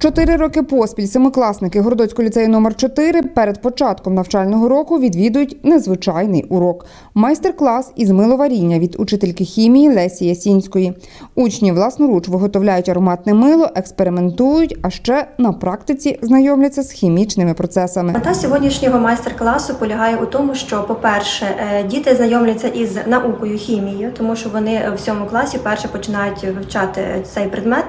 Чотири роки поспіль семикласники Городоцького ліцею номер 4 перед початком навчального року відвідують незвичайний урок – майстер-клас із миловаріння від учительки хімії Лесі Ясінської. Учні власноруч виготовляють ароматне мило, експериментують, а ще на практиці знайомляться з хімічними процесами. Мета сьогоднішнього майстер-класу полягає у тому, що, по-перше, е, діти знайомляться із наукою хімією, тому що вони в сьомому класі перше починають вивчати цей предмет.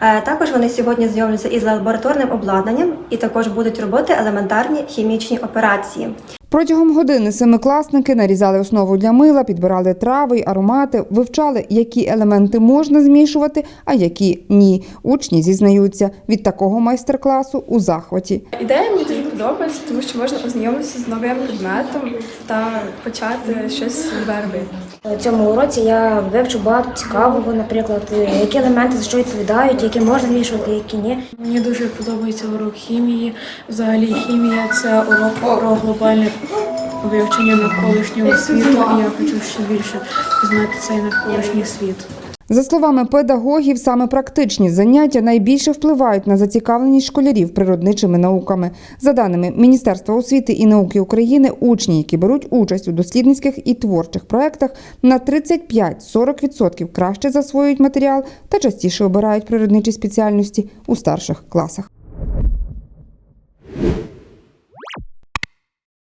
Е, Також вони сьогодні знайомляться із лабораторним обладнанням і також будуть робити елементарні хімічні операції. Протягом години семикласники нарізали основу для мила, підбирали трави й аромати, вивчали, які елементи можна змішувати, а які ні. Учні зізнаються від такого майстер-класу у захваті. Ідея мені дуже подобається, тому що можна ознайомитися з новим предметом та почати щось нове робити. У цьому уроці я вивчу багато цікавого, наприклад, які елементи за що відповідають, які можна змішувати, які ні. Мені дуже подобається урок хімії. Взагалі, хімія це урок про глобальне вивчення навколишнього світу, і я хочу ще більше знати цей навколишній світ. За словами педагогів, саме практичні заняття найбільше впливають на зацікавленість школярів природничими науками. За даними Міністерства освіти і науки України, учні, які беруть участь у дослідницьких і творчих проєктах, на 35-40% краще засвоюють матеріал та частіше обирають природничі спеціальності у старших класах.